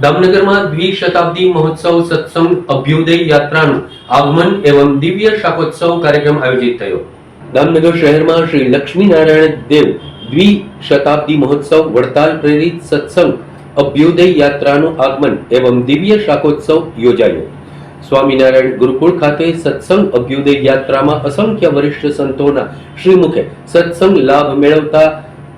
દામનગરમાં દ્વિશતાબ્દી મહોત્સવ સત્સંગ અભ્યુદય યાત્રાનું આગમન એવં દિવ્ય શાકોત્સવ કાર્યક્રમ આયોજિત થયો. દામનગર શહેરમાં શ્રી લક્ષ્મીનારાયણ દેવ દ્વિશતાબ્દી મહોત્સવ વડતાલ પ્રેરિત સત્સંગ અભ્યુદય યાત્રાનું આગમન એવં દિવ્ય શાકોત્સવ યોજાયો. સ્વામિનારાયણ ગુરુકુળ ખાતે સત્સંગ અભ્યુદય યાત્રામાં અસંખ્ય વરિષ્ઠ સંતોના શ્રીમુખે સત્સંગ લાભ મેળવતા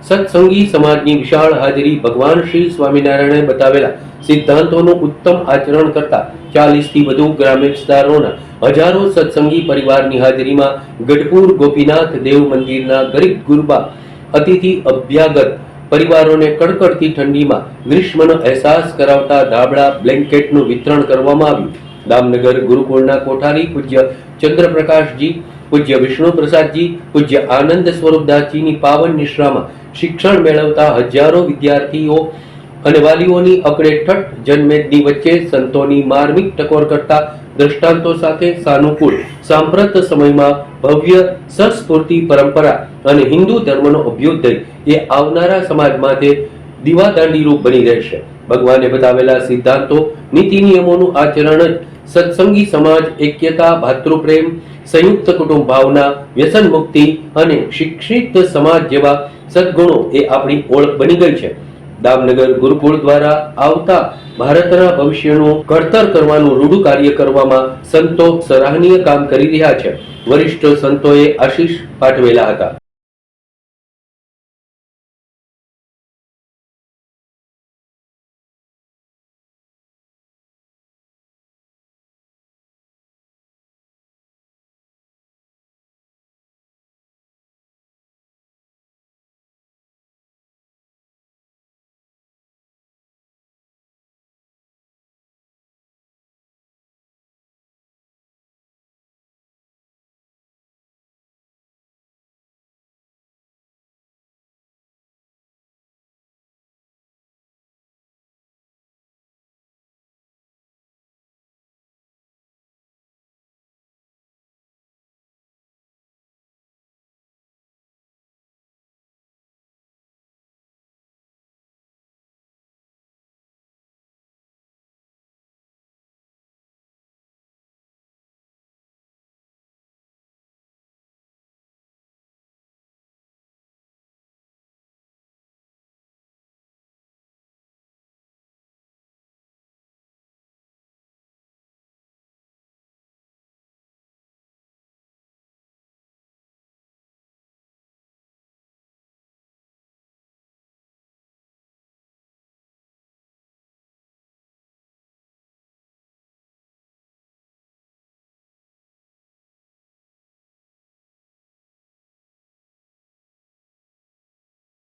સત્સંગી સમાજની વિશાળ હાજરી ભગવાન શ્રી સ્વામિનારાયણે બતાવેલા સિદ્ધાંતોનું ઉત્તમ આચરણ કરતા ચાલીસથી વધુ ગ્રામીણ વિસ્તારોના હજારો સત્સંગી પરિવારની હાજરીમાં ગઢપુર ગોપીનાથ દેવ મંદિરના ગરીબ ગુરબા, અતિથિ અભ્યાગત પરિવારોને કડકડતી ઠંડીમાં ગ્રીષ્મનો અહેસાસ કરાવતા ધાબળા બ્લેન્કેટનું વિતરણ કરવામાં આવ્યું. દામનગર ગુરુકુળના કોઠારી પૂજ્ય ચંદ્રપ્રકાશજી પૂજ્ય વિષ્ણુ પ્રસાદજી પૂજ્ય આનંદ સ્વરૂપદાસજીની પાવન નિશ્રામાં શિક્ષણ મેળવતા હજારો વિદ્યાર્થીઓ અને વાલીઓની અકડેઠઠ જનમેદની વચ્ચે સંતોની માર્મિક ટકોર કરતા દ્રષ્ટાંતો સાથે સાનુકૂળ સાંપ્રત સમયમાં ભવ્ય સસ્ફૂર્તિ પરંપરા અને હિન્દુ ધર્મનો અભ્યુદય એ આવનારા સમાજ માટે દીવાદાંડીરૂપ બની રહેશે. ભગવાને બતાવેલા સિદ્ધાંતો, નીતિ નિયમોનું આચરણ જ સત્સંગી સમાજ, એક્યતા, ભાતૃપ્રેમ, સંયુક્ત કુટુંબ ભાવના, વ્યસન મુક્તિ અને શિક્ષિત સમાજ જેવા સદગુણો એ આપણી ઓળખ બની ગઈ છે. દામનગર ગુરુકુળ દ્વારા આવતા ભારતના ભવિષ્યનું ઘડતર કરવાનું રૂઢું કાર્ય કરવામાં સંતો સરાહનીય કામ કરી રહ્યા છે. વરિષ્ઠ સંતોએ આશીષ પાઠવેલા હતા.